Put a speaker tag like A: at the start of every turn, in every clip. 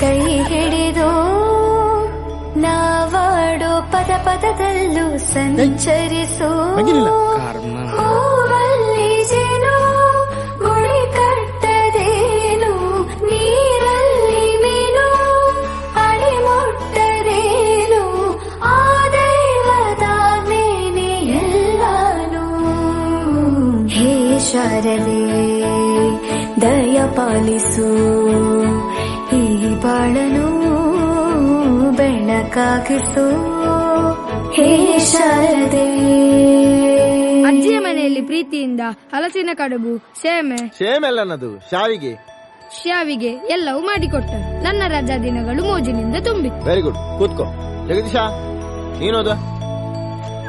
A: ಕೈ ಹಿಡಿದು ನಾವಾಡೋ ಪದ ಪದದಲ್ಲೂ ಸಂಚರಿಸು ಹೂವಲ್ಲಿ ಜೇನು ಗುಳಿ ಕಟ್ಟದೇನು ನೀರಲ್ಲಿ ಮೀನು ಅಡಿ ಮುಟ್ಟದೇನು ಆ ದೈವದಾನೇನೆ ಎಲ್ಲಾನು. ಹೇ ಶಾರದೆ ದಯ ಪಾಲಿಸು. ಈ ಬಾಳನು ಬೆಳಕಾಗಿಸು ಹೇ ಶಾರದೆ.
B: ಅಜ್ಜಿಯ ಮನೆಯಲ್ಲಿ ಪ್ರೀತಿಯಿಂದ ಹಲಸಿನ ಕಡುಬು ಸೇಮೆ
C: ಸೇಮೆಲ್ಲನದು ಶಾವಿಗೆ.
B: ಶಾವಿಗೆ ಎಲ್ಲವೂ ಮಾಡಿಕೊಟ್ಟ ನನ್ನ ರಜಾ ದಿನಗಳು ಮೋಜಿನಿಂದ ತುಂಬಿ
C: ವೆರಿ ಗುಡ್ ಕೂತ್ಕೋ. ಜಗದೀಶ ನೀನೋದ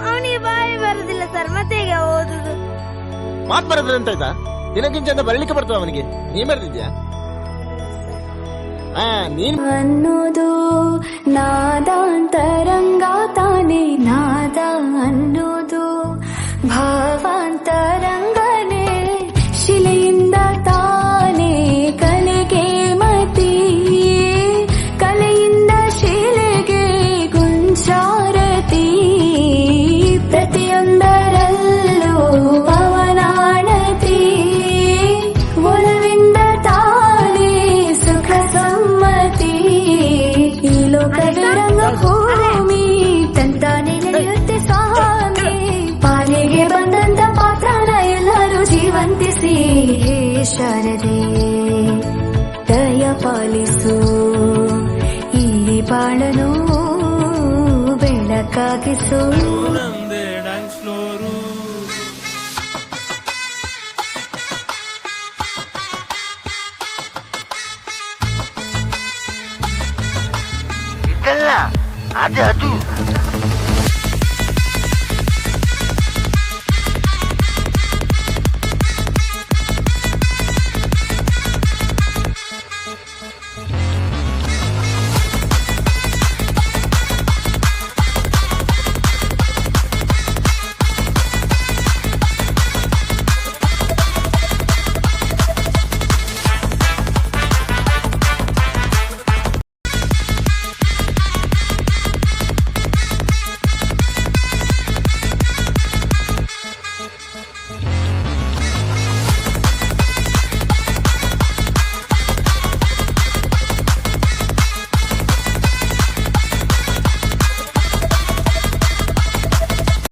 B: ಅವನಿಗೆ ಬಾಯಿ ಬರುದಿಲ್ಲ ಸರ್ ಮತ್ತೆ ಓದುದು?
C: ಮಾತ್ ಬರೋದ್ರೆ ಅಂತ ಆಯ್ತಾ ದಿನಕ್ಕಿಂತ ಅಂತ ಬರಲಿಕ್ಕೆ ಬರ್ತದ ಅವನಿಗೆ ನೀ ಬರ್ತಿದ್ಯಾ ಹಾ ನೀನ್
A: ಅನ್ನೋದು ನಾದಾಂತರಂಗ ತಾನೇ ನಾದ ಅನ್ನೋದು ಶಾರದೆ ದಯ ಪಾಲಿಸು ಇಲ್ಲಿ ಬಾಳನು ಬೆಳಕಾಗಿಸು.
D: ಇದಲ್ಲ ಅದು ಅದು.